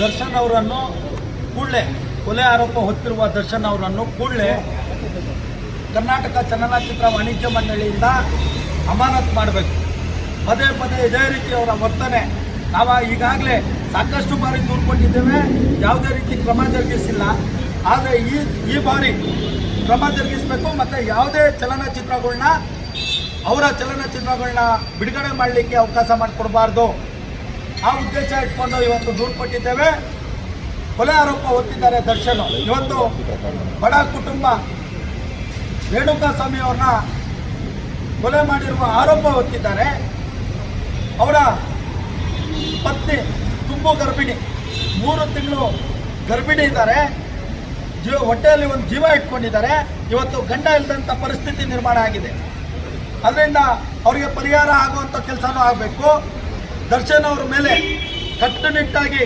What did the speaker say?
ದರ್ಶನ್ ಅವರನ್ನು ಕೂಡಲೇ ಕೊಲೆ ಆರೋಪ ಹೊತ್ತಿರುವ ದರ್ಶನ್ ಅವರನ್ನು ಕೂಡಲೇ ಕರ್ನಾಟಕ ಚಲನಚಿತ್ರ ವಾಣಿಜ್ಯ ಮಂಡಳಿಯಿಂದ ಅಮಾನತ್ ಮಾಡಬೇಕು. ಪದೇ ಪದೇ ಇದೇ ರೀತಿ ಅವರ ವರ್ತನೆ. ನಾವು ಈಗಾಗಲೇ ಸಾಕಷ್ಟು ಬಾರಿ ದೂರ್ಕೊಂಡಿದ್ದೇವೆ. ಯಾವುದೇ ರೀತಿ ಕ್ರಮ ಜರುಗಿಸಿಲ್ಲ. ಆದರೆ ಈ ಈ ಬಾರಿ ಕ್ರಮ ಜರುಗಿಸಬೇಕು ಮತ್ತು ಯಾವುದೇ ಚಲನಚಿತ್ರಗಳನ್ನ ಅವರ ಚಲನಚಿತ್ರಗಳನ್ನ ಬಿಡುಗಡೆ ಮಾಡಲಿಕ್ಕೆ ಅವಕಾಶ ಮಾಡಿಕೊಡಬಾರ್ದು. ಆ ಉದ್ದೇಶ ಇಟ್ಕೊಂಡು ಇವತ್ತು ದೂರು ಕೊಟ್ಟಿದ್ದೇವೆ. ಕೊಲೆ ಆರೋಪ ಹೊತ್ತಿದ್ದಾರೆ ದರ್ಶನ್. ಇವತ್ತು ಬಡ ಕುಟುಂಬ ರೇಣುಕಾ ಸ್ವಾಮಿ ಅವ್ರನ್ನ ಕೊಲೆ ಮಾಡಿರುವ ಆರೋಪ ಹೊತ್ತಿದ್ದಾರೆ. ಅವರ ಪತ್ನಿ ತುಂಬು ಗರ್ಭಿಣಿ, ಮೂರು ತಿಂಗಳು ಗರ್ಭಿಣಿ ಇದ್ದಾರೆ. ಜೀವ, ಹೊಟ್ಟೆಯಲ್ಲಿ ಒಂದು ಜೀವ ಇಟ್ಕೊಂಡಿದ್ದಾರೆ. ಇವತ್ತು ಗಂಡ ಇಲ್ಲದಂಥ ಪರಿಸ್ಥಿತಿ ನಿರ್ಮಾಣ ಆಗಿದೆ. ಅದರಿಂದ ಅವರಿಗೆ ಪರಿಹಾರ ಆಗುವಂಥ ಕೆಲಸನೂ ಆಗಬೇಕು. ದರ್ಶನ್ ಅವರ ಮೇಲೆ ಕಟ್ಟುನಿಟ್ಟಾಗಿ